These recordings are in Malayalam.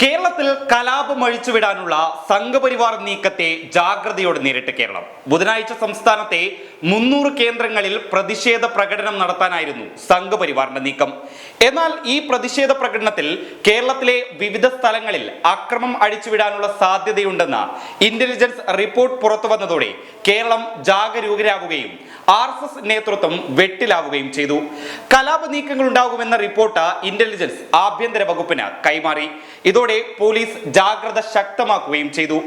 കേരളത്തിൽ കലാപം അഴിച്ചുവിടാനുള്ള സംഘപരിവാർ നീക്കത്തെ ജാഗ്രതയോടെ നേരിട്ട് കേരളം. ബുധനാഴ്ച സംസ്ഥാനത്തെ മുന്നൂറ് കേന്ദ്രങ്ങളിൽ പ്രതിഷേധ പ്രകടനം നടത്താനായിരുന്നു സംഘപരിവാറിന്റെ നീക്കം. എന്നാൽ ഈ പ്രതിഷേധ പ്രകടനത്തിൽ കേരളത്തിലെ വിവിധ സ്ഥലങ്ങളിൽ അക്രമം അഴിച്ചുവിടാനുള്ള സാധ്യതയുണ്ടെന്ന ഇന്റലിജൻസ് റിപ്പോർട്ട് പുറത്തു വന്നതോടെ കേരളം ജാഗരൂകരാകുകയും ആർ എസ് എസ് നേതൃത്വം വെട്ടിലാവുകയും ചെയ്തു. കലാപ നീക്കങ്ങൾ ഉണ്ടാകുമെന്ന റിപ്പോർട്ട് ഇന്റലിജൻസ് ആഭ്യന്തര വകുപ്പിന് കൈമാറി. ഇതോടെ പോലീസ് ജാഗ്രത ശക്തമാക്കുകയും ചെയ്തു.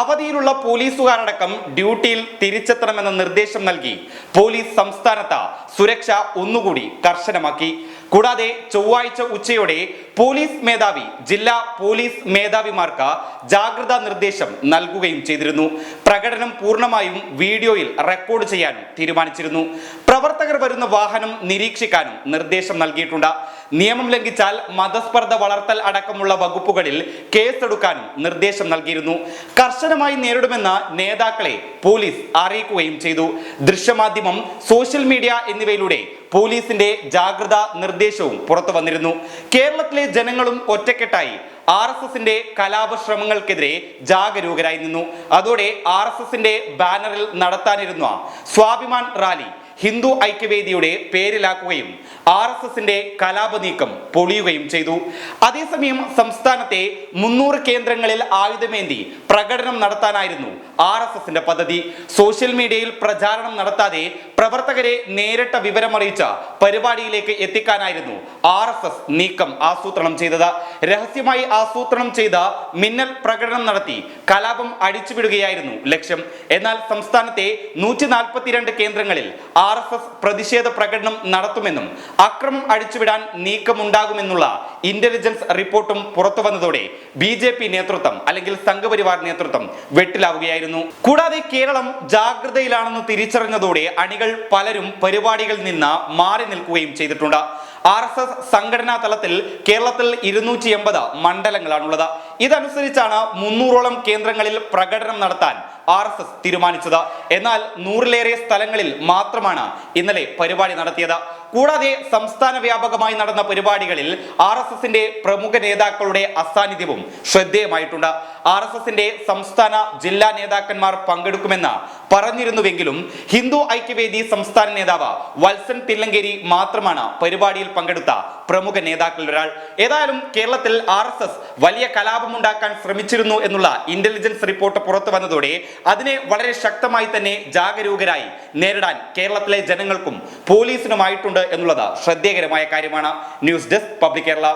അവധിയിലുള്ള പോലീസുകാരടക്കം ഡ്യൂട്ടിയിൽ തിരിച്ചെത്തണമെന്ന നിർദ്ദേശം നൽകി പോലീസ് സംസ്ഥാനത്ത് സുരക്ഷ ഒന്നുകൂടി കർശനമാക്കി. കൂടാതെ ചൊവ്വാഴ്ച ഉച്ചയോടെ പോലീസ് മേധാവി ജില്ലാ പോലീസ് മേധാവിമാർക്ക് ജാഗ്രതാ നിർദ്ദേശം നൽകുകയും ചെയ്തിരുന്നു. പ്രകടനം പൂർണമായും വീഡിയോയിൽ റെക്കോർഡ് ചെയ്യാൻ തീരുമാനിച്ചിരുന്നു. പ്രവർത്തകർ വരുന്ന വാഹനം നിരീക്ഷിക്കാനും നിർദ്ദേശം നൽകിയിട്ടുണ്ട്. നിയമം ലംഘിച്ചാൽ മതസ്പർദ്ധ വളർത്തൽ അടക്കമുള്ള വകുപ്പുകളിൽ കേസെടുക്കാനും നിർദ്ദേശം നൽകിയിരുന്നു. കർശനമായി നേരിടുമെന്ന് നേതാക്കളെ പോലീസ് അറിയിക്കുകയും ചെയ്തു. ദൃശ്യമാധ്യമം സോഷ്യൽ മീഡിയ എന്നിവയിലൂടെ പോലീസിന്റെ ജാഗ്രതാ നിർദ്ദേശവും പുറത്തു വന്നിരുന്നു. കേരളത്തിലെ ജനങ്ങളും ഒറ്റക്കെട്ടായി. ആർ എസ് എസിന്റെ കലാപശ്രമങ്ങൾക്കെതിരെ ജാഗരൂകരായി നിന്നു. അതോടെ ആർ എസ് എസിന്റെ ബാനറിൽ നടത്താനിരുന്ന സ്വാഭിമാൻ റാലി ഹിന്ദു ഐക്യവേദിയുടെ പേരിലാക്കുകയും ആർ എസ് എസിന്റെ കലാപ നീക്കം പൊളിയുകയും ചെയ്തു. അതേസമയം സംസ്ഥാനത്തെ മുന്നൂറ് കേന്ദ്രങ്ങളിൽ ആയുധമേന്തി പ്രകടനം നടത്താനായിരുന്നു ആർ എസ് എസിന്റെ പദ്ധതി. സോഷ്യൽ മീഡിയയിൽ പ്രചാരണം നടത്താതെ പ്രവർത്തകരെ നേരിട്ട വിവരമറിയിച്ച പരിപാടിയിലേക്ക് എത്തിക്കാനായിരുന്നു ആർ എസ് എസ് നീക്കം ആസൂത്രണം ചെയ്തത്. രഹസ്യമായി ആസൂത്രണം ചെയ്ത മിന്നൽ പ്രകടനം നടത്തി കലാപം അടിച്ചുവിടുകയായിരുന്നു ലക്ഷ്യം. എന്നാൽ സംസ്ഥാനത്തെ നൂറ്റി കേന്ദ്രങ്ങളിൽ ആർ എസ് പ്രതിഷേധ പ്രകടനം നടത്തുമെന്നും അക്രമം അടിച്ചുവിടാൻ നീക്കമുണ്ടാകുമെന്നുള്ള ഇന്റലിജൻസ് റിപ്പോർട്ടും പുറത്തു വന്നതോടെ ബി ജെ പി നേതൃത്വം അല്ലെങ്കിൽ സംഘപരിവാർ നേതൃത്വം വെട്ടിലാവുകയായിരുന്നു. കൂടാതെ കേരളം ജാഗ്രതയിലാണെന്ന് തിരിച്ചറിഞ്ഞതോടെ അണികൾ പലരും പരിപാടികളിൽ നിന്ന് മാറി നിൽക്കുകയും ചെയ്തിട്ടുണ്ട്. ആർ എസ് എസ് സംഘടനാ തലത്തിൽ കേരളത്തിൽ ഇരുന്നൂറ്റി എൺപത് മണ്ഡലങ്ങളാണുള്ളത്. ഇതനുസരിച്ചാണ് മുന്നൂറോളം കേന്ദ്രങ്ങളിൽ പ്രകടനം നടത്താൻ ആർ എസ് എസ് തീരുമാനിച്ചത്. എന്നാൽ നൂറിലേറെ സ്ഥലങ്ങളിൽ മാത്രമാണ് ഇന്നലെ പരിപാടി നടത്തിയത്. കൂടാതെ സംസ്ഥാന വ്യാപകമായി നടന്ന പരിപാടികളിൽ ആർ എസ് എസിന്റെ പ്രമുഖ നേതാക്കളുടെ അസാന്നിധ്യവും ശ്രദ്ധേയമായിട്ടുണ്ട്. ആർ എസ് എസിന്റെ സംസ്ഥാന ജില്ലാ നേതാക്കന്മാർ പങ്കെടുക്കുമെന്ന് പറഞ്ഞിരുന്നുവെങ്കിലും ഹിന്ദു ഐക്യവേദി സംസ്ഥാന നേതാവ് വത്സൻ തില്ലങ്കേരി മാത്രമാണ് പരിപാടിയിൽ പങ്കെടുത്ത പ്രമുഖ നേതാക്കളിൽ ഒരാൾ ഏതായാലും കേരളത്തിൽ ആർ എസ് എസ് വലിയ കലാപമുണ്ടാക്കാൻ ശ്രമിച്ചിരുന്നു എന്നുള്ള ഇന്റലിജൻസ് റിപ്പോർട്ട് പുറത്തു വന്നതോടെ അതിനെ വളരെ ശക്തമായി തന്നെ ജാഗരൂകരായി നേരിടാൻ കേരളത്തിലെ ജനങ്ങൾക്കും പോലീസിനുമായിട്ടുണ്ട് എന്നുള്ളത് ശ്രദ്ധേയകരമായ കാര്യമാണ്. News desk public Kerala.